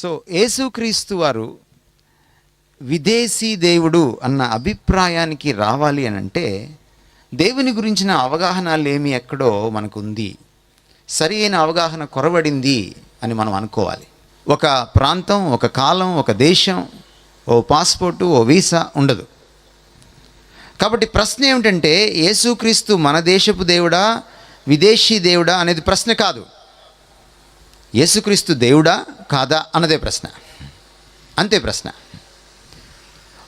So యేసుక్రీస్తు వారు విదేశీ దేవుడు అన్న అభిప్రాయానికి రావాలి అని అంటే దేవుని గురించిన అవగాహన లేమి ఎక్కడో మనకు ఉంది సరి అయిన అవగాహన కొరబడింది అని మనం అనుకోవాలి. ఒక ప్రాంతం ఒక కాలం ఒక దేశం ఓ పాస్పోర్టు ఓ వీసా ఉండదు. కాబట్టి ప్రశ్న ఏమిటంటే యేసుక్రీస్తు మన దేశపు దేవుడా విదేశీ దేవుడా అనేది ప్రశ్న కాదు. యేసుక్రీస్తు దేవుడా కాదా అన్నదే ప్రశ్న. అంతే ప్రశ్న.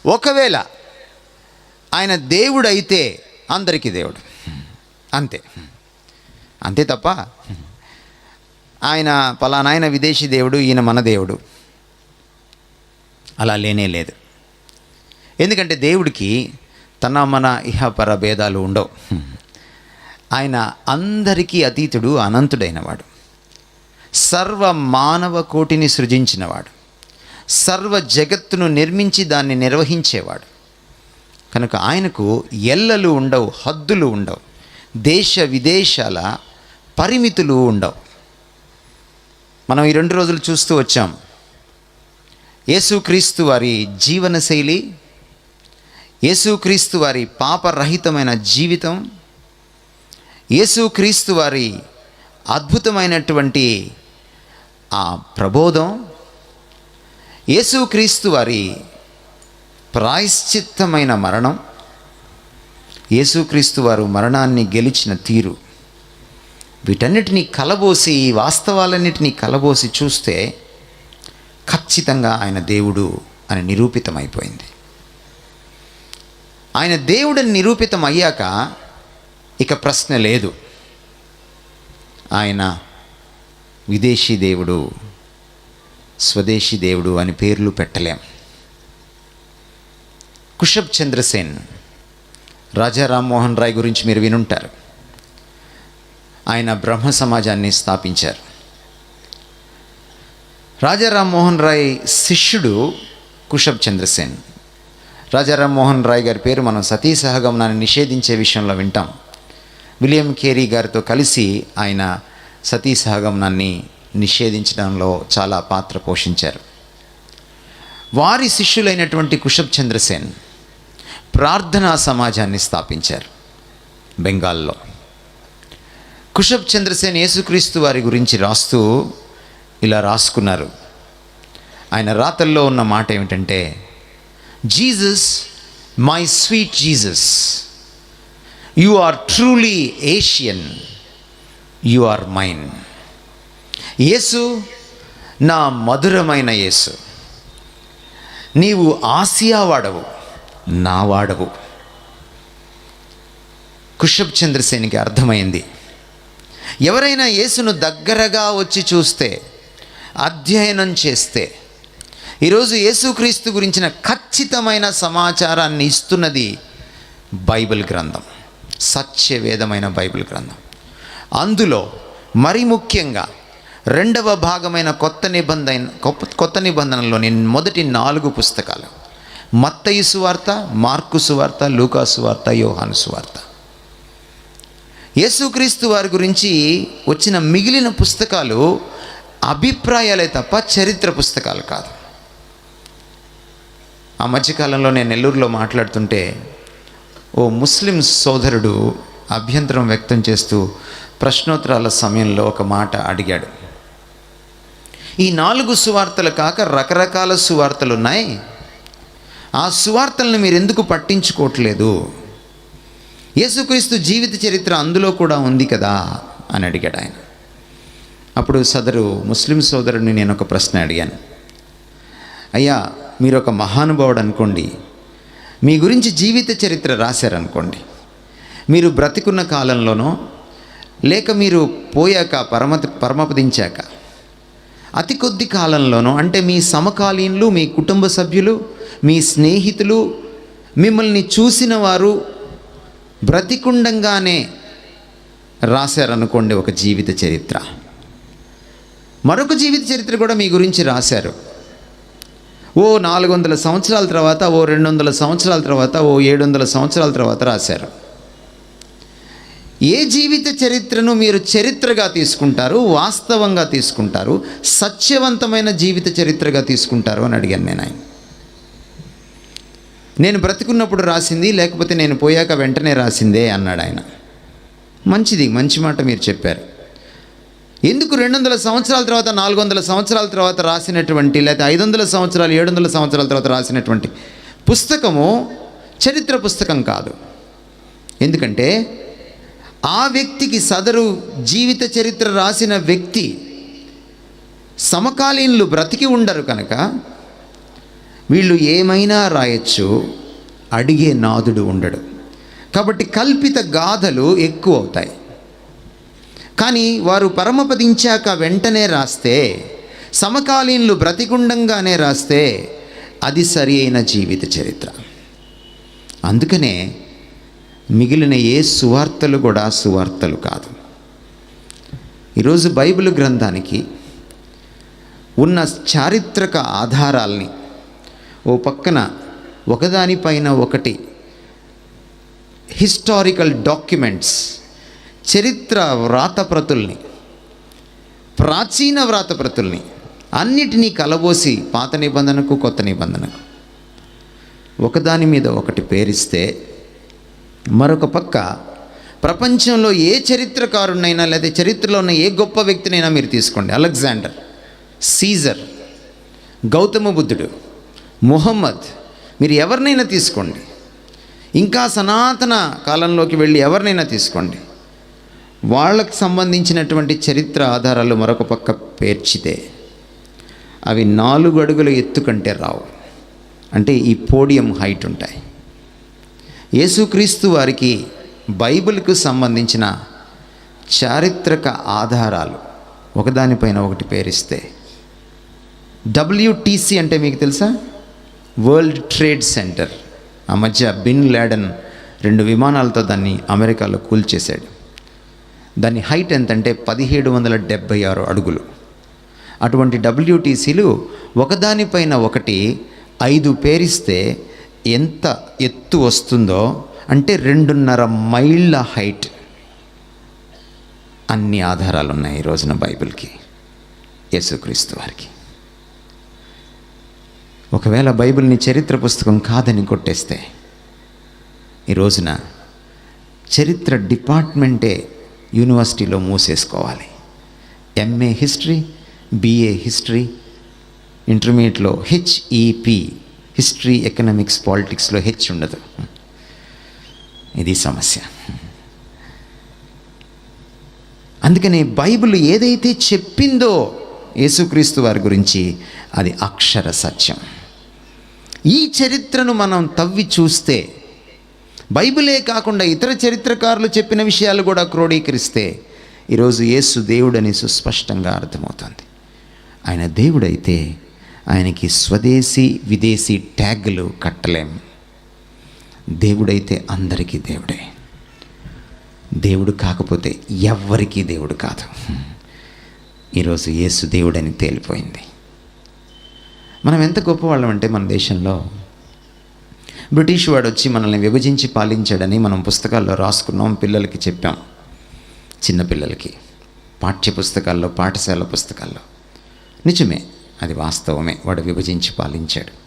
ఒకవేళ ఆయన దేవుడైతే అందరికీ దేవుడు. అంతే. అంతే తప్ప ఆయన పలానాయన విదేశీ దేవుడు ఈయన మన దేవుడు. అలా లేనే లేదు. ఎందుకంటే దేవుడికి తన మన ఇహపర భేదాలు ఉండవు. ఆయన అందరికీ అతీతుడు అనంతుడైనవాడు సర్వ మానవ కోటిని సృజించినవాడు. సర్వ జగత్తును నిర్మించి దాన్ని నిర్వహించేవాడు. కనుక ఆయనకు ఎల్లలు ఉండవు హద్దులు ఉండవు. దేశ విదేశాల పరిమితులు ఉండవు. మనం ఈ రెండు రోజులు చూస్తూ వచ్చాం. యేసుక్రీస్తు వారి జీవనశైలి యేసుక్రీస్తు వారి పాపరహితమైన జీవితం యేసుక్రీస్తు వారి అద్భుతమైనటువంటి ఆ ప్రబోధం యేసుక్రీస్తు వారి ప్రాయశ్చిత్తమైన మరణం యేసుక్రీస్తు వారు మరణాన్ని గెలిచిన తీరు. వీటన్నిటినీ కలబోసి ఈ వాస్తవాలన్నిటినీ కలబోసి చూస్తే ఖచ్చితంగా ఆయన దేవుడు అని నిరూపితమైపోయింది. ఆయన దేవుడని నిరూపితం అయ్యాక ఇక ప్రశ్న లేదు. ఆయన విదేశీ దేవుడు స్వదేశీ దేవుడు అని పేర్లు పెట్టలేం. కుషబ్ చంద్రసేన్ రాజా రామ్మోహన్ రాయ్ గురించి మీరు వినుంటారు. ఆయన బ్రహ్మ సమాజాన్ని స్థాపించారు. రాజా రామ్మోహన్ రాయ్ శిష్యుడు కుషబ్ చంద్రసేన్. రాజా రామ్మోహన్ రాయ్ గారి పేరు మనం సతీ సహగమనాన్ని నిషేధించే విషయంలో వింటాం. విలియం కేరీ గారితో కలిసి ఆయన సతీ సహగమనాన్ని నిషేధించడంలో చాలా పాత్ర పోషించారు. వారి శిష్యులైనటువంటి కుషబ్ చంద్రసేన్ ప్రార్థనా సమాజాన్ని స్థాపించారు బెంగాల్లో. కుషబ్ చంద్రసేన్ యేసుక్రీస్తు వారి గురించి రాస్తూ ఇలా రాసుకున్నారు. ఆయన రాతల్లో ఉన్న మాట ఏమిటంటే Jesus my sweet Jesus you are truly Asian. You are mine. యేసు నా మధురమైన యేసు. నీవు ఆసియా వాడవు నా వాడవు. కుషబ్ చంద్రసేనికి అర్థమైంది. ఎవరైనా యేసును దగ్గరగా వచ్చి చూస్తే అధ్యయనం చేస్తే ఈరోజు యేసుక్రీస్తు గురించిన ఖచ్చితమైన సమాచారాన్ని ఇస్తున్నది బైబిల్ గ్రంథం సత్యవేదమైన బైబిల్ గ్రంథం. అందులో మరి ముఖ్యంగా రెండవ భాగమైన కొత్త నిబంధన కొత్త- కొత్త నిబంధనలోని మొదటి నాలుగు పుస్తకాలు. మత్తయి సువార్త మార్కు సువార్త లూకా సువార్త యోహాను సువార్త. యేసుక్రీస్తు వారి గురించి వచ్చిన మిగిలిన పుస్తకాలు అభిప్రాయాలే తప్ప చరిత్ర పుస్తకాలు కాదు. ఆ మధ్యకాలంలో నేను నెల్లూరులో మాట్లాడుతుంటే ఓ ముస్లిం సోదరుడు అభ్యంతరం వ్యక్తం చేస్తూ ప్రశ్నోత్తరాల సమయంలో ఒక మాట అడిగాడు. ఈ నాలుగు సువార్తలు కాక రకరకాల సువార్తలు ఉన్నాయి. ఆ సువార్తలను మీరు ఎందుకు పట్టించుకోవట్లేదు? యేసుక్రీస్తు జీవిత చరిత్ర అందులో కూడా ఉంది కదా అని అడిగాడు ఆయన. అప్పుడు సదరు ముస్లిం సోదరుడిని నేను ఒక ప్రశ్న అడిగాను. అయ్యా మీరు ఒక మహానుభావుడు అనుకోండి. మీ గురించి జీవిత చరిత్ర రాశారనుకోండి. మీరు బ్రతికున్న కాలంలోనో లేక మీరు పోయాక పరమతి పరమపదించాక? అతి కొద్ది కాలంలోనూ అంటే మీ సమకాలీనులు మీ కుటుంబ సభ్యులు మీ స్నేహితులు మిమ్మల్ని చూసిన వారు బ్రతికుండంగానే రాశారనుకోండి ఒక జీవిత చరిత్ర. మరొక జీవిత చరిత్ర కూడా మీ గురించి రాశారు. ఓ నాలుగు వందల సంవత్సరాల తర్వాత ఓ రెండు వందల సంవత్సరాల తర్వాత ఓ ఏడు వందల సంవత్సరాల తర్వాత రాశారు. ఏ జీవిత చరిత్రను మీరు చరిత్రగా తీసుకుంటారు వాస్తవంగా తీసుకుంటారు సత్యవంతమైన జీవిత చరిత్రగా తీసుకుంటారు అని అడిగాను నేను ఆయన. నేను బ్రతికున్నప్పుడు రాసింది లేకపోతే నేను పోయాక వెంటనే రాసిందే అన్నాడు ఆయన. మంచిది మంచి మాట మీరు చెప్పారు. ఎందుకు రెండు వందల సంవత్సరాల తర్వాత నాలుగు వందల సంవత్సరాల తర్వాత రాసినటువంటి లేకపోతే ఐదు వందల సంవత్సరాలు ఏడు వందల సంవత్సరాల తర్వాత రాసినటువంటి పుస్తకము చరిత్ర పుస్తకం కాదు. ఎందుకంటే ఆ వ్యక్తికి సదరు జీవిత చరిత్ర రాసిన వ్యక్తి సమకాలీనులు బ్రతికి ఉండరు కనుక వీళ్ళు ఏమైనా రాయొచ్చు అడిగే నాదుడు ఉండడు. కాబట్టి కల్పిత గాథలు ఎక్కువ అవుతాయి. కానీ వారు పరమపదించాక వెంటనే రాస్తే సమకాలీనులు బ్రతికుండంగానే రాస్తే అది సరి అయిన జీవిత చరిత్ర. అందుకనే మిగిలిన ఏ సువార్తలు కూడా సువార్తలు కాదు. ఈరోజు బైబిల్ గ్రంథానికి ఉన్న చారిత్రక ఆధారాల్ని ఓ పక్కన ఒకదానిపైన ఒకటి హిస్టారికల్ డాక్యుమెంట్స్ చరిత్ర వ్రాతప్రతుల్ని ప్రాచీన వ్రాతప్రతుల్ని అన్నిటినీ కలబోసి పాత నిబంధనకు కొత్త నిబంధనకు ఒకదాని మీద ఒకటి పేరిస్తే మరొక పక్క ప్రపంచంలో ఏ చరిత్రకారునైనా లేదా చరిత్రలో ఉన్న ఏ గొప్ప వ్యక్తినైనా మీరు తీసుకోండి. అలెగ్జాండర్ సీజర్ గౌతమ బుద్ధుడు ముహమ్మద్ మీరు ఎవరినైనా తీసుకోండి. ఇంకా సనాతన కాలంలోకి వెళ్ళి ఎవరినైనా తీసుకోండి. వాళ్ళకు సంబంధించినటువంటి చరిత్ర ఆధారాలు మరొక పక్క పేర్చితే అవి నాలుగు అడుగుల ఎత్తు కంటే రావు. అంటే ఈ పోడియం హైట్ ఉంటాయి. యేసుక్రీస్తు వారికి బైబిల్కు సంబంధించిన చారిత్రక ఆధారాలు ఒకదానిపైన ఒకటి పేరిస్తే. డబ్ల్యూటీసీ అంటే మీకు తెలుసా? World trade centre. ఆ మధ్య బిన్ లాడన్ రెండు విమానాలతో దాన్ని అమెరికాలో కూల్చేశాడు. దాని హైట్ ఎంతంటే పదిహేడు వందల డెబ్భై ఆరు అడుగులు. అటువంటి డబ్ల్యూటీసీలు ఒకదానిపైన ఒకటి ఐదు పేరిస్తే ఎంత ఎత్తు వస్తుందో అంటే రెండున్నర మైళ్ళ హైట్. అన్ని ఆధారాలు ఉన్నాయి ఈ రోజున బైబిల్కి యేసుక్రీస్తు వారికి. ఒకవేళ బైబిల్ని చరిత్ర పుస్తకం కాదని కొట్టేస్తే ఈ రోజున చరిత్ర డిపార్ట్మెంటే యూనివర్సిటీలో మూసేసుకోవాలి. ఎంఏ హిస్టరీ బిఏ హిస్టరీ ఇంటర్మీడియట్లో హెచ్ఈపి హిస్టరీ ఎకనామిక్స్ పాలిటిక్స్లో హెచ్ ఉండదు. ఇది సమస్య. అందుకని బైబిల్ ఏదైతే చెప్పిందో యేసుక్రీస్తు వారి గురించి అది అక్షర సత్యం. ఈ చరిత్రను మనం తవ్వి చూస్తే బైబిలే కాకుండా ఇతర చరిత్రకారులు చెప్పిన విషయాలు కూడా క్రోడీకరిస్తే ఈరోజు యేసు దేవుడని సుస్పష్టంగా అర్థమవుతుంది. ఆయన దేవుడైతే ఆయనకి స్వదేశీ విదేశీ ట్యాగులు కట్టలేం దేవుడైతే అందరికీ దేవుడే. దేవుడు కాకపోతే ఎవ్వరికీ దేవుడు కాదు. ఈరోజు యేసు దేవుడని తేలిపోయింది. మనం ఎంత గొప్పవాళ్ళం అంటే మన దేశంలో బ్రిటిష్ వాడు వచ్చి మనల్ని విభజించి పాలించాడని మనం పుస్తకాల్లో రాసుకున్నాం పిల్లలకి చెప్పాం. చిన్నపిల్లలకి పాఠ్య పుస్తకాల్లో పాఠశాల పుస్తకాల్లో. నిజమే అది వాస్తవమే. వాడు విభజించి పాలించాడు.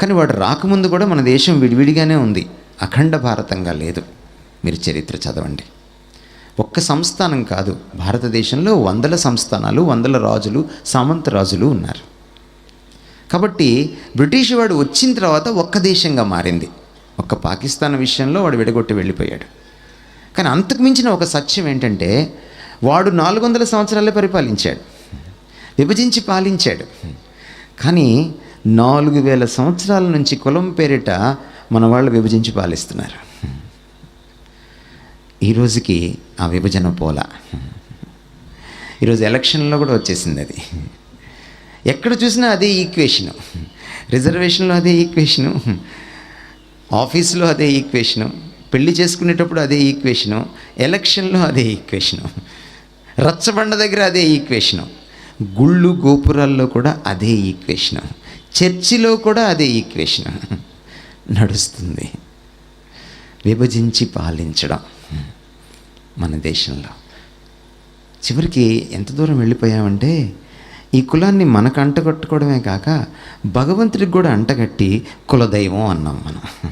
కానీ వాడు రాకముందు కూడా మన దేశం విడివిడిగానే ఉంది. అఖండ భారతంగా లేదు. మీరు చరిత్ర చదవండి. ఒక్క సంస్థానం కాదు భారతదేశంలో వందల సంస్థానాలు వందల రాజులు సామంత రాజులు ఉన్నారు. కాబట్టి బ్రిటిష్ వాడు వచ్చిన తర్వాత ఒక్క దేశంగా మారింది. ఒక్క పాకిస్తాన్ విషయంలో వాడు విడగొట్టి వెళ్ళిపోయాడు. కానీ అంతకు మించిన ఒక సత్యం ఏంటంటే వాడు నాలుగు వందల సంవత్సరాలే పరిపాలించాడు. విభజించి పాలించాడు. కానీ నాలుగు వేల సంవత్సరాల నుంచి కులం పేరిట మన వాళ్ళు విభజించి పాలిస్తున్నారు. ఈ రోజుకి ఆ విభజన పోలా. ఈరోజు ఎలక్షన్లో కూడా వచ్చేసింది అది. ఎక్కడ చూసినా అదే ఈక్వేషను. రిజర్వేషన్లో అదే ఈక్వేషను. ఆఫీస్లో అదే ఈక్వేషను. పెళ్ళి చేసుకునేటప్పుడు అదే ఈక్వేషను. ఎలక్షన్లో అదే ఈక్వేషను. రచ్చబండ దగ్గర అదే ఈక్వేషను. గుళ్ళు గోపురాల్లో కూడా అదే ఈక్వేషన్. చర్చిలో కూడా అదే ఈక్వేషన్. నడుస్తుంది. విభజించి పాలించడం మన దేశంలో. చివరికి ఎంత దూరం వెళ్ళిపోయామంటే ఈ కులాన్ని మనకు అంటగట్టుకోవడమే కాక భగవంతుడికి కూడా అంటగట్టి కులదైవం అన్నాం మనం.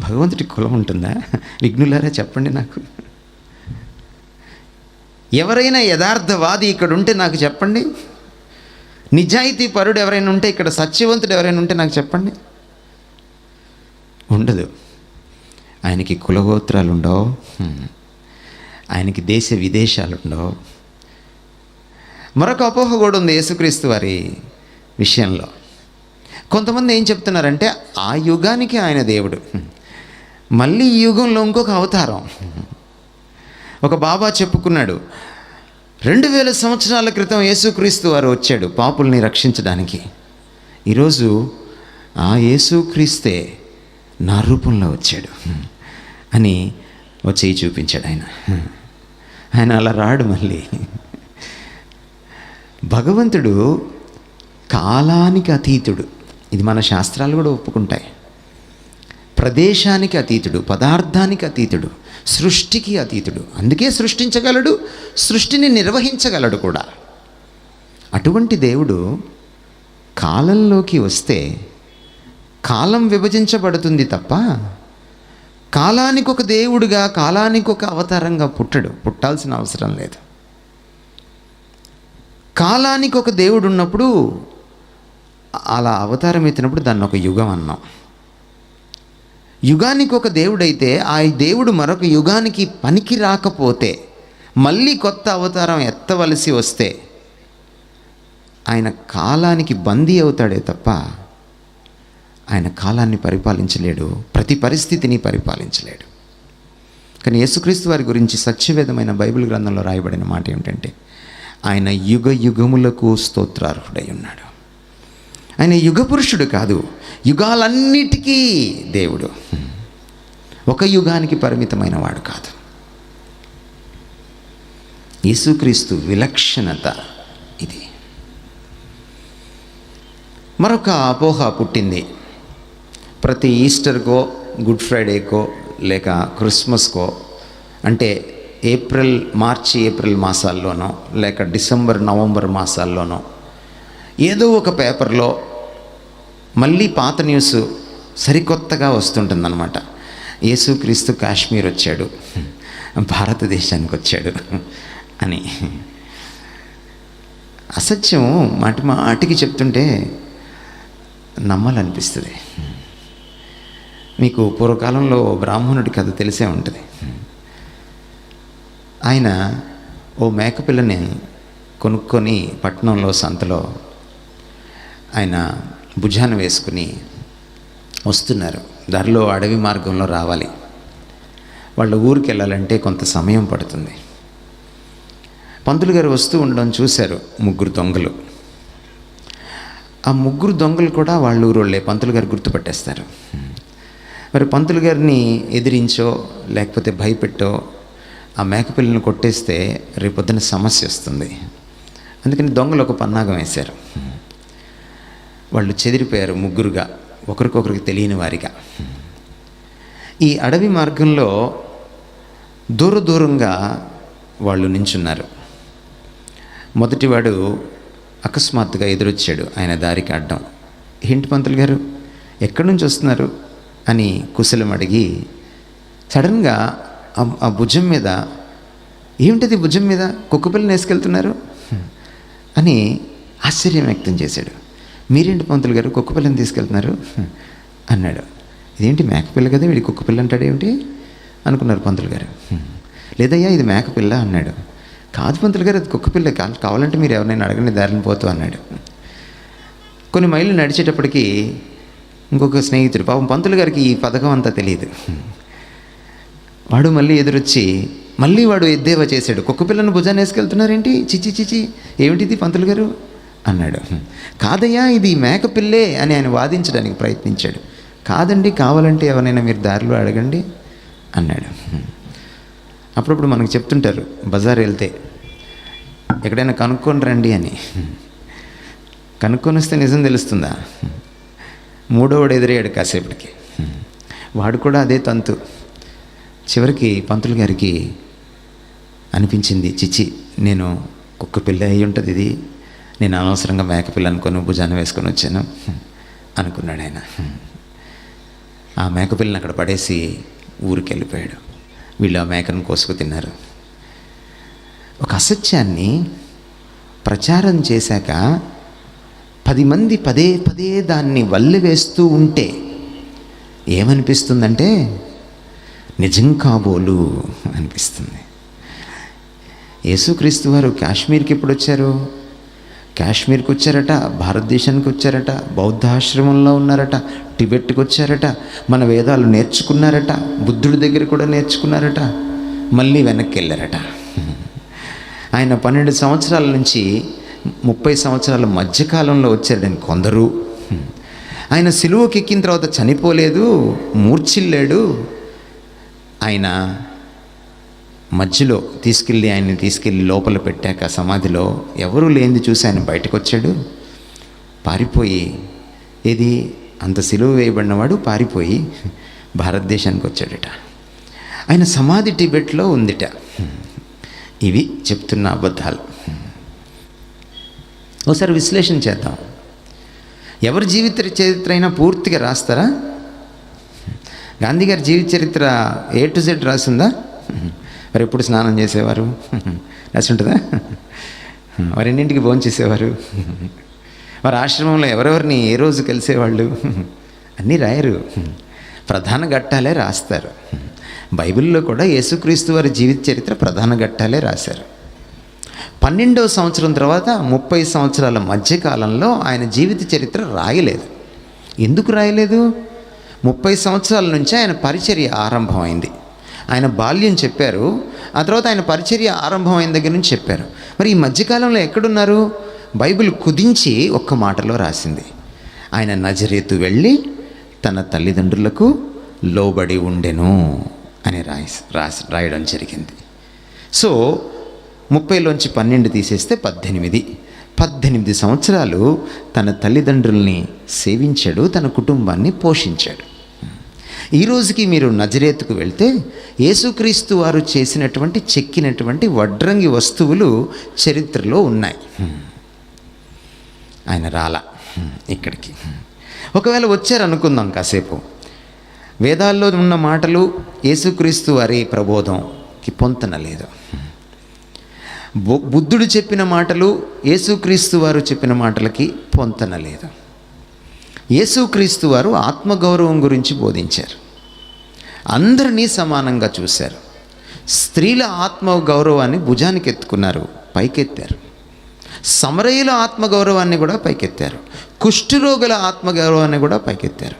భగవంతుడికి కులం ఉంటుందా? విఘ్నులారా చెప్పండి నాకు. ఎవరైనా యథార్థవాది ఇక్కడ ఉంటే నాకు చెప్పండి. నిజాయితీ పరుడు ఎవరైనా ఉంటే ఇక్కడ సత్యవంతుడు ఎవరైనా ఉంటే నాకు చెప్పండి. ఉండదు. ఆయనకి కులగోత్రాలు ఉండవు. ఆయనకి దేశ విదేశాలు ఉండవు. మరొక అపోహ కూడా ఉంది యేసుక్రీస్తు వారి విషయంలో. కొంతమంది ఏం చెప్తున్నారంటే ఆ యుగానికి ఆయన దేవుడు. మళ్ళీ ఈ యుగంలో ఇంకొక అవతారం. ఒక బాబా చెప్పుకున్నాడు రెండు వేల సంవత్సరాల క్రితం యేసుక్రీస్తు వారు వచ్చాడు పాపుల్ని రక్షించడానికి. ఈరోజు ఆ యేసుక్రీస్తే నా రూపంలో వచ్చాడు. అని వచ్చి చూపించాడు ఆయన. ఆయన అలా రాడు మళ్ళీ. భగవంతుడు కాలానికి అతీతుడు. ఇది మన శాస్త్రాలు కూడా ఒప్పుకుంటాయి. ప్రదేశానికి అతీతుడు పదార్థానికి అతీతుడు. సృష్టికి అతీతుడు. అందుకే సృష్టించగలడు సృష్టిని నిర్వహించగలడు కూడా. అటువంటి దేవుడు కాలంలోకి వస్తే కాలం విభజించబడుతుంది తప్ప కాలానికి ఒక దేవుడుగా కాలానికి ఒక అవతారంగా పుట్టడు పుట్టాల్సిన అవసరం లేదు. కాలానికి ఒక దేవుడు ఉన్నప్పుడు అలా అవతారం ఎత్తినప్పుడు దాన్ని ఒక యుగం అన్నాం. యుగానికి ఒక దేవుడైతే ఆ దేవుడు మరొక యుగానికి పనికి రాకపోతే మళ్ళీ కొత్త అవతారం ఎత్తవలసి వస్తే ఆయన కాలానికి బందీ అవుతాడే తప్ప ఆయన కాలాన్ని పరిపాలించలేడు ప్రతి పరిస్థితిని పరిపాలించలేడు. కానీ యేసుక్రీస్తు వారి గురించి సత్యవేదమైన బైబిల్ గ్రంథంలో రాయబడిన మాట ఏమిటంటే ఆయన యుగ యుగములకు స్తోత్రార్హుడై ఉన్నాడు. ఆయన యుగ పురుషుడు కాదు. యుగాలన్నిటికీ దేవుడు. ఒక యుగానికి పరిమితమైన వాడు కాదు. యేసుక్రీస్తు విలక్షణత ఇది. మరొక అపోహ పుట్టింది. ప్రతి ఈస్టర్కో గుడ్ ఫ్రైడేకో లేక క్రిస్మస్కో అంటే ఏప్రిల్ మార్చి ఏప్రిల్ మాసాల్లోనో లేక డిసెంబర్ నవంబర్ మాసాల్లోనో ఏదో ఒక పేపర్లో మళ్ళీ పాత న్యూస్ సరికొత్తగా వస్తుంటుందన్నమాట. యేసుక్రీస్తు కాశ్మీర్ వచ్చాడు. భారతదేశానికి వచ్చాడు అని. అసత్యం మాటి మాటికి చెప్తుంటే నమ్మాలనిపిస్తుంది. మీకు పూర్వకాలంలో బ్రాహ్మణుడి కథ తెలిసే ఉంటుంది. ఆయన ఓ మేకపిల్లని కొనుక్కొని పట్టణంలో సంతలో ఆయన భుజాన వేసుకుని వస్తున్నారు. దారిలో అడవి మార్గంలో రావాలి. వాళ్ళ ఊరికి వెళ్ళాలంటే కొంత సమయం పడుతుంది. పంతులు గారు వస్తూ ఉండడం చూశారు ముగ్గురు దొంగలు. ఆ ముగ్గురు దొంగలు కూడా వాళ్ళ ఊరోళ్ళే పంతులు గారు గుర్తుపట్టేస్తారు. మరి పంతులు గారిని ఎదిరించో లేకపోతే భయపెట్టో ఆ మేకపిల్లని కొట్టేస్తే రేపొద్దున సమస్య వస్తుంది. అందుకని దొంగలు ఒక పన్నాగం వేశారు. వాళ్ళు చెదిరిపోయారు ముగ్గురుగా ఒకరికొకరికి తెలియని వారిగా. ఈ అడవి మార్గంలో దూర దూరంగా వాళ్ళు నించున్నారు. మొదటివాడు అకస్మాత్తుగా ఎదురొచ్చాడు ఆయన దారికి అడ్డం. ఏంటి పంతులు గారు ఎక్కడి నుంచి వస్తున్నారు? అని కుశలం అడిగి సడన్గా ఆ- భుజం మీద ఏమిటిది భుజం మీద? కుక్కపిల్లని వేసుకెళ్తున్నారు? అని ఆశ్చర్యం వ్యక్తం చేశాడు. మీరేంటి పంతులు గారు కుక్కపిల్లని తీసుకెళ్తున్నారు? అన్నాడు. ఇదేంటి మేకపిల్ల కదా వీడి కుక్కపిల్ల అంటాడు ఏమిటి? అనుకున్నారు పంతులు గారు. లేదయ్యా ఇది మేకపిల్ల అన్నాడు. కాదు పంతులు గారు అది కుక్కపిల్ల కాదు కావాలంటే మీరు ఎవరినైనా అడగండి దారిని పోతూ అన్నాడు. కొన్ని మైళ్ళు నడిచేటప్పటికి ఇంకొక స్నేహితుడు పాపం పంతులు గారికి ఈ పథకం అంతా తెలియదు. వాడు మళ్ళీ ఎదురొచ్చి మళ్ళీ వాడు ఎద్దేవా చేశాడు. కుక్క పిల్లను భుజాన్ని వేసుకెళ్తున్నారేంటి? చిచి చిచి ఏమిటిది పంతులు గారు? అన్నాడు. కాదయ్యా ఇది మేకపిల్లే అని ఆయన వాదించడానికి ప్రయత్నించాడు. కాదండి కావాలంటే ఎవరైనా మీరు దారిలో అడగండి అన్నాడు. అప్పుడప్పుడు మనకు చెప్తుంటారు బజార్ వెళ్తే ఎక్కడైనా కనుక్కొని రండి అని. కనుక్కొని వస్తే నిజం తెలుస్తుందా? మూడోవాడు ఎదురయ్యాడు కాసేపటికి. వాడు కూడా అదే తంతు. చివరికి పంతులు గారికి అనిపించింది చిచి నేను కుక్క పిల్ల అయి ఉంటుంది ఇది. నేను అనవసరంగా మేకపిల్ల అనుకొని భుజాన్ని వేసుకొని వచ్చాను. అనుకున్నాడు ఆయన. ఆ మేకపిల్లని అక్కడ పడేసి ఊరికి వెళ్ళిపోయాడు వీళ్ళు ఆ మేకను కోసుకు తిన్నారు. ఒక అసత్యాన్ని ప్రచారం చేశాక పది మంది పదే పదే దాన్ని వల్లి వేస్తూ ఉంటే ఏమనిపిస్తుందంటే నిజం కాబోలు అనిపిస్తుంది. యేసుక్రీస్తు వారు కాశ్మీర్కి ఎప్పుడు వచ్చారు? కాశ్మీర్కి వచ్చారట భారతదేశానికి వచ్చారట బౌద్ధాశ్రమంలో ఉన్నారట టిబెట్కి వచ్చారట మన వేదాలు నేర్చుకున్నారట బుద్ధుడి దగ్గర కూడా నేర్చుకున్నారట మళ్ళీ వెనక్కి వెళ్ళారట ఆయన పన్నెండు సంవత్సరాల నుంచి ముప్పై సంవత్సరాల మధ్యకాలంలో వచ్చారని కొందరు. ఆయన సిలువకి ఎక్కిన తర్వాత చనిపోలేదు మూర్చిల్లాడు ఆయన మధ్యలో తీసుకెళ్ళి ఆయన్ని తీసుకెళ్ళి లోపల పెట్టాక సమాధిలో ఎవరూ లేనిది చూసి ఆయన బయటకు వచ్చాడు పారిపోయి ఏది? అంత సిలువ వేయబడినవాడు పారిపోయి భారతదేశానికి వచ్చాడట ఆయన సమాధి టిబెట్లో ఉందిట. ఇవి చెప్తున్న అబద్ధాలు. ఒకసారి విశ్లేషణ చేద్దాం. ఎవరి జీవిత చరిత్ర అయినా పూర్తిగా రాస్తారా? గాంధీ గారి జీవిత చరిత్ర ఏ టు జెడ్ రాసిందా? మరి ఎప్పుడు స్నానం చేసేవారు? రాసి ఉంటుందా వారి ఎన్నింటికి భోజనం చేసేవారు? వారి ఆశ్రమంలో ఎవరెవరిని ఏ రోజు కలిసేవాళ్ళు? అన్నీ రాయరు. ప్రధాన ఘట్టాలే రాస్తారు. బైబిల్లో కూడా యేసుక్రీస్తు వారి జీవిత చరిత్ర ప్రధాన ఘట్టాలే రాశారు. పన్నెండవ సంవత్సరం తర్వాత ముప్పై సంవత్సరాల మధ్యకాలంలో ఆయన జీవిత చరిత్ర రాయలేదు. ఎందుకు రాయలేదు? ముప్పై సంవత్సరాల నుంచి ఆయన పరిచర్య ఆరంభమైంది. ఆయన బాల్యం చెప్పారు. ఆ తర్వాత ఆయన పరిచర్య ఆరంభమైన దగ్గర నుంచి చెప్పారు. మరి ఈ మధ్యకాలంలో ఎక్కడున్నారు? బైబిల్ కుదించి ఒక్క మాటలో రాసింది. ఆయన నజరేతు వెళ్ళి తన తల్లిదండ్రులకు లోబడి ఉండెను అని రాయి రాసి రాయడం జరిగింది. సో ముప్పైలోంచి పన్నెండు తీసేస్తే పద్దెనిమిది. పద్దెనిమిది సంవత్సరాలు తన తల్లిదండ్రుల్ని సేవించాడు తన కుటుంబాన్ని పోషించాడు. ఈ రోజుకి మీరు నజరేతుకు వెళ్తే యేసుక్రీస్తు వారు చేసినటువంటి చెక్కినటువంటి వడ్రంగి వస్తువులు చరిత్రలో ఉన్నాయి. ఆయన రాల. ఇక్కడికి. ఒకవేళ వచ్చారనుకుందాం కాసేపు. వేదాల్లో ఉన్న మాటలు యేసుక్రీస్తు వారి ప్రబోధంకి పొంతన లేదు. బు- బుద్ధుడు చెప్పిన మాటలు యేసుక్రీస్తు వారు చెప్పిన మాటలకి పొంతన లేదు. యేసుక్రీస్తు వారు ఆత్మగౌరవం గురించి బోధించారు. అందరినీ సమానంగా చూశారు. స్త్రీల ఆత్మగౌరవాన్ని భుజానికి ఎత్తుకున్నారు పైకెత్తారు. సమరయుల ఆత్మగౌరవాన్ని కూడా పైకెత్తారు. కుష్ఠరోగుల ఆత్మగౌరవాన్ని కూడా పైకెత్తారు.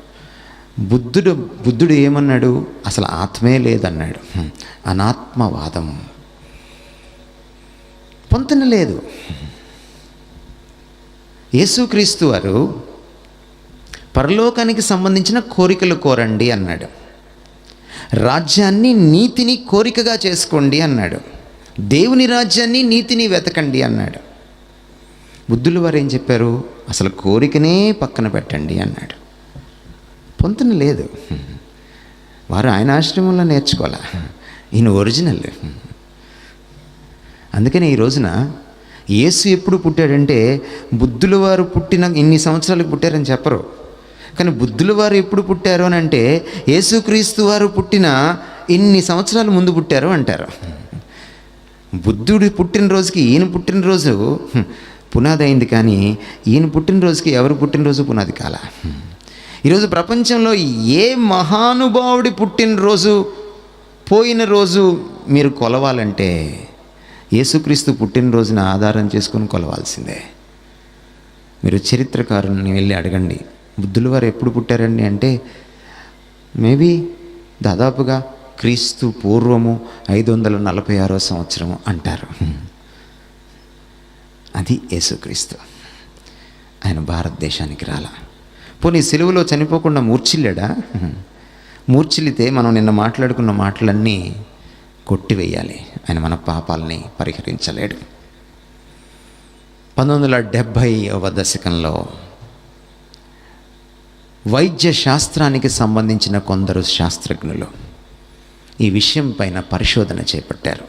బుద్ధుడు బుద్ధుడు ఏమన్నాడు? అసలు ఆత్మే లేదన్నాడు. అనాత్మవాదం. పొంతన లేదు. యేసుక్రీస్తు వారు పరలోకానికి సంబంధించిన కోరికలు కోరండి అన్నాడు. రాజ్యాన్ని నీతిని కోరికగా చేసుకోండి అన్నాడు. దేవుని రాజ్యాన్ని నీతిని వెతకండి అన్నాడు. బుద్ధులు వారు ఏం చెప్పారు? అసలు కోరికనే పక్కన పెట్టండి అన్నాడు. పొంతన లేదు. వారు ఆయన ఆశ్రమంలో నేర్చుకోవాలా? ఈయన ఒరిజినల్. అందుకని ఈ రోజున యేసు ఎప్పుడు పుట్టాడంటే బుద్ధుల వారు పుట్టిన ఇన్ని సంవత్సరాలకు పుట్టారని చెప్పరు. కానీ బుద్ధుల వారు ఎప్పుడు పుట్టారు అని అంటే యేసుక్రీస్తు వారు పుట్టిన ఇన్ని సంవత్సరాల ముందు పుట్టారు అంటారు. బుద్ధుడి పుట్టినరోజుకి ఈయన పుట్టినరోజు పునాది అయింది కానీ ఈయన పుట్టినరోజుకి ఎవరు పుట్టినరోజు పునాది కాల? ఈరోజు ప్రపంచంలో ఏ మహానుభావుడి పుట్టినరోజు పోయిన రోజు మీరు కొలవాలంటే యేసుక్రీస్తు పుట్టినరోజున ఆధారం చేసుకొని కొలవాల్సిందే. మీరు చరిత్రకారుని వెళ్ళి అడగండి. బుద్ధుల వారు ఎప్పుడు పుట్టారండి అంటే మేబీ దాదాపుగా క్రీస్తు పూర్వము ఐదు వందల నలభై ఆరో సంవత్సరము అంటారు. అది యేసుక్రీస్తు. ఆయన భారతదేశానికి రాలా. పోనీ సెలువులో చనిపోకుండా మూర్చిల్లాడా మూర్చిల్లితే మనం నిన్న మాట్లాడుకున్న మాటలన్నీ కొట్టివేయాలి. ఆయన మన పాపాలని పరిహరించలేడు. పంతొమ్మిది వందల డెబ్భైవ దశకంలో వైద్య శాస్త్రానికి సంబంధించిన కొందరు శాస్త్రజ్ఞులు ఈ విషయం పైన పరిశోధన చేపట్టారు.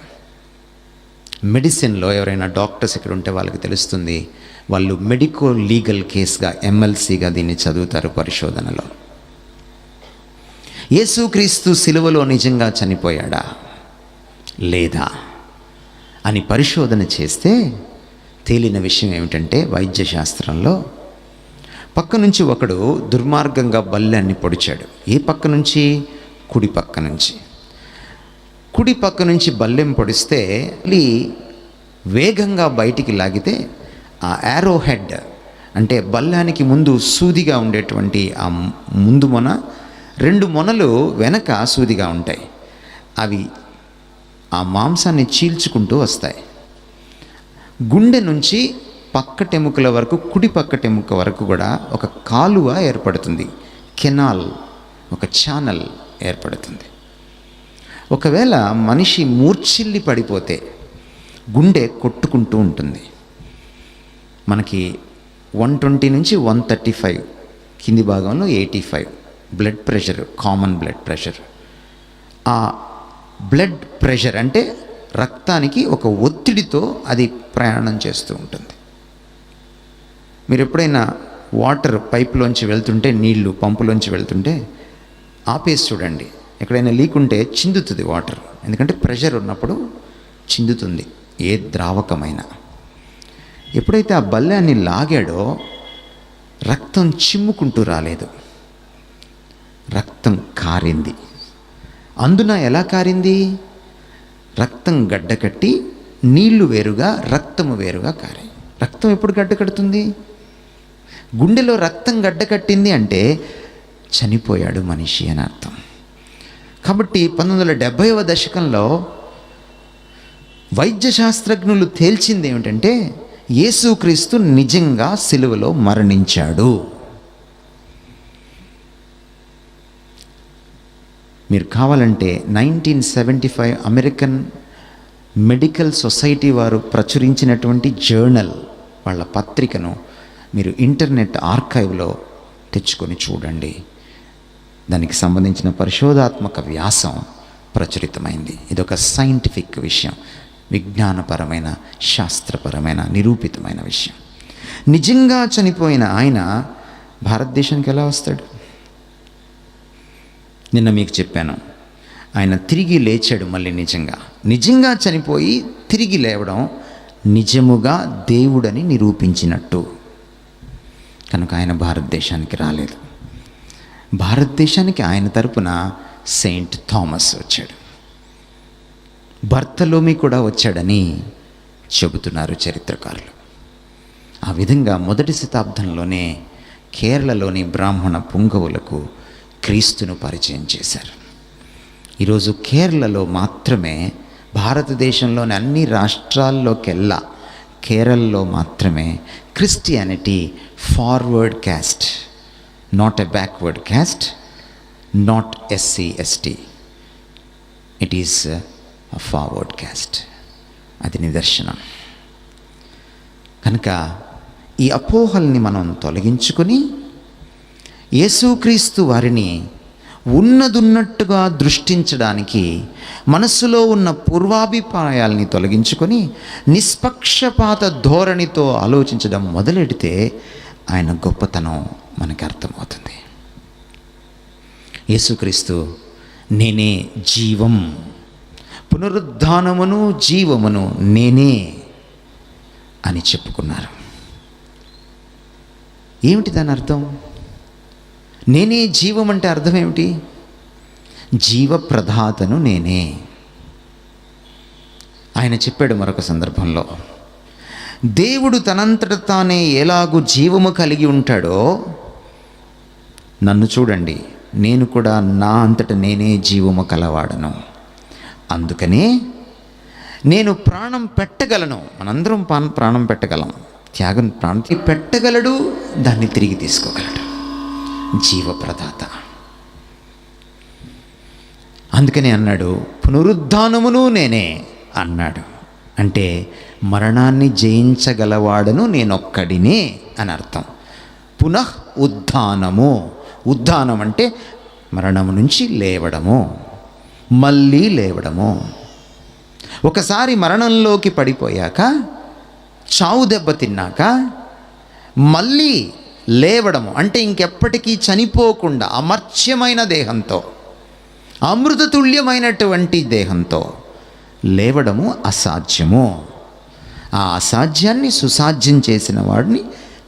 మెడిసిన్లో ఎవరైనా డాక్టర్స్ ఇక్కడ ఉంటే వాళ్ళకి తెలుస్తుంది వాళ్ళు మెడికో లీగల్ కేసుగా ఎమ్మెల్సీగా దీన్ని చదువుతారు పరిశోధనలో. యేసుక్రీస్తు సిలువలో నిజంగా చనిపోయాడా? లేదా? అని పరిశోధన చేస్తే తేలిన విషయం ఏమిటంటే వైద్యశాస్త్రంలో పక్క నుంచి ఒకడు దుర్మార్గంగా బల్లెన్ని పొడిచాడు. ఏ పక్క నుంచి కుడి పక్క నుంచి కుడి పక్క నుంచి బల్లెం పొడిస్తే మళ్ళీ వేగంగా బయటికి లాగితే ఆ యారో హెడ్ అంటే బల్లానికి ముందు సూదిగా ఉండేటువంటి ఆ ముందు మొన రెండు మొనలు వెనక సూదిగా ఉంటాయి. అవి ఆ మాంసాన్ని చీల్చుకుంటూ వస్తాయి. గుండె నుంచి పక్కటెముకల వరకు కుడి పక్కటెముక వరకు కూడా ఒక కాలువ ఏర్పడుతుంది. కెనాల్ ఒక ఛానల్ ఏర్పడుతుంది. ఒకవేళ మనిషి మూర్ఛిల్లి పడిపోతే గుండె కొట్టుకుంటూ ఉంటుంది. మనకి వన్ ట్వంటీ నుంచి వన్ థర్టీ ఫైవ్ కింది భాగంలో eighty five blood pressure common blood pressure. ఆ బ్లడ్ ప్రెషర్ అంటే రక్తానికి ఒక ఒత్తిడితో అది ప్రయాణం చేస్తూ ఉంటుంది. మీరు ఎప్పుడైనా వాటర్ పైప్లోంచి వెళ్తుంటే నీళ్ళు పంపులోంచి వెళ్తుంటే ఆపేసి చూడండి. ఎక్కడైనా లీక్ ఉంటే చిందుతుంది వాటర్. ఎందుకంటే ప్రెషర్ ఉన్నప్పుడు చిందుతుంది ఏ ద్రావకమైన. ఎప్పుడైతే ఆ బల్లాన్ని లాగాడో రక్తం చిమ్ముకుంటూ రాలేదు. రక్తం కారింది. అందున ఎలా కారింది? రక్తం గడ్డకట్టి నీళ్ళు వేరుగా రక్తము వేరుగా కారాయి. రక్తం ఎప్పుడు గడ్డ కడుతుంది? గుండెలో రక్తం గడ్డకట్టింది అంటే చనిపోయాడు మనిషి అని అర్థం. కాబట్టి పంతొమ్మిది వందల డెబ్భైవ దశకంలో వైద్య శాస్త్రజ్ఞులు తేల్చింది ఏమిటంటే యేసుక్రీస్తు నిజంగా సిలువలో మరణించాడు. మీరు కావాలంటే nineteen seventy five American medical society వారు ప్రచురించినటువంటి జర్నల్ వాళ్ళ పత్రికను మీరు ఇంటర్నెట్ ఆర్కైవ్లో తెచ్చుకొని చూడండి. దానికి సంబంధించిన పరిశోధాత్మక వ్యాసం ప్రచురితమైంది. ఇదొక సైంటిఫిక్ విషయం. విజ్ఞానపరమైన శాస్త్రపరమైన నిరూపితమైన విషయం. నిజంగా చనిపోయిన ఆయన భారతదేశానికి ఎలా వస్తాడు? నిన్న మీకు చెప్పాను. ఆయన తిరిగి లేచాడు మళ్ళీ నిజంగా. నిజంగా చనిపోయి తిరిగి లేవడం నిజముగా దేవుడని నిరూపించినట్టు. కనుక ఆయన భారతదేశానికి రాలేదు. భారతదేశానికి ఆయన తరపున సెయింట్ థామస్ వచ్చాడు. భర్తలోమి కూడా వచ్చాడని చెబుతున్నారు చరిత్రకారులు. ఆ విధంగా మొదటి శతాబ్దంలోనే కేరళలోని బ్రాహ్మణ పుంగవులకు క్రీస్తును పరిచయం చేశారు. ఈరోజు కేరళలో మాత్రమే భారతదేశంలోని అన్ని రాష్ట్రాల్లోకెల్లా కేరళలో మాత్రమే Christianity forward caste not a backward caste not SC ST it is forward caste అది నిదర్శనం. కనుక ఈ అపోహల్ని మనం తొలగించుకొని యేసుక్రీస్తు వారిని ఉన్నదున్నట్టుగా దృష్టించడానికి మనసులో ఉన్న పూర్వాభిప్రాయాల్ని తొలగించుకొని నిష్పక్షపాత ధోరణితో ఆలోచించడం మొదలెడితే ఆయన గొప్పతనం మనకు అర్థమవుతుంది. యేసుక్రీస్తు నేనే జీవం పునరుద్ధానమును జీవమును నేనే అని చెప్పుకున్నారు. ఏమిటి దాని అర్థం? నేనే జీవం అంటే అర్థం ఏమిటి? జీవప్రదాతను నేనే. ఆయన చెప్పాడు మరొక సందర్భంలో దేవుడు తనంతట తానే ఎలాగూ జీవము కలిగి ఉంటాడో నన్ను చూడండి నేను కూడా నా అంతట నేనే జీవము కలవాడను. అందుకనే నేను ప్రాణం పెట్టగలను. మనందరం ప్రాణం ప్రాణం పెట్టగలం. త్యాగం ప్రాణం పెట్టగలడు దాన్ని తిరిగి తీసుకోగలడు. జీవప్రదాత. అందుకని అన్నాడు పునరుద్ధానమును నేనే అన్నాడు. అంటే మరణాన్ని జయించగలవాడను నేనొక్కడినే అని అర్థం పునః ఉద్ధానము. ఉద్ధానం అంటే మరణము నుంచి లేవడము. మళ్ళీ లేవడము. ఒకసారి మరణంలోకి పడిపోయాక చావు దెబ్బ తిన్నాక మళ్ళీ లేవడము అంటే ఇంకెప్పటికీ చనిపోకుండా అమర్త్యమైన దేహంతో అమృతతుల్యమైనటువంటి దేహంతో లేవడము అసాధ్యము. ఆ అసాధ్యాన్ని సుసాధ్యం చేసిన వాడిని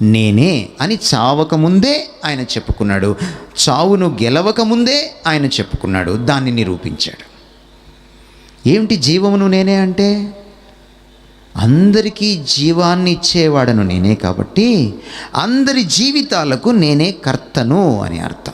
నేనే అని చావకముందే ఆయన చెప్పుకున్నాడు. చావును గెలవకముందే ఆయన చెప్పుకున్నాడు. దాన్ని నిరూపించాడు. ఏమిటి జీవమును నేనే అంటే? అందరికీ జీవాన్ని ఇచ్చేవాడను నేనే కాబట్టి అందరి జీవితాలకు నేనే కర్తను అని అర్థం.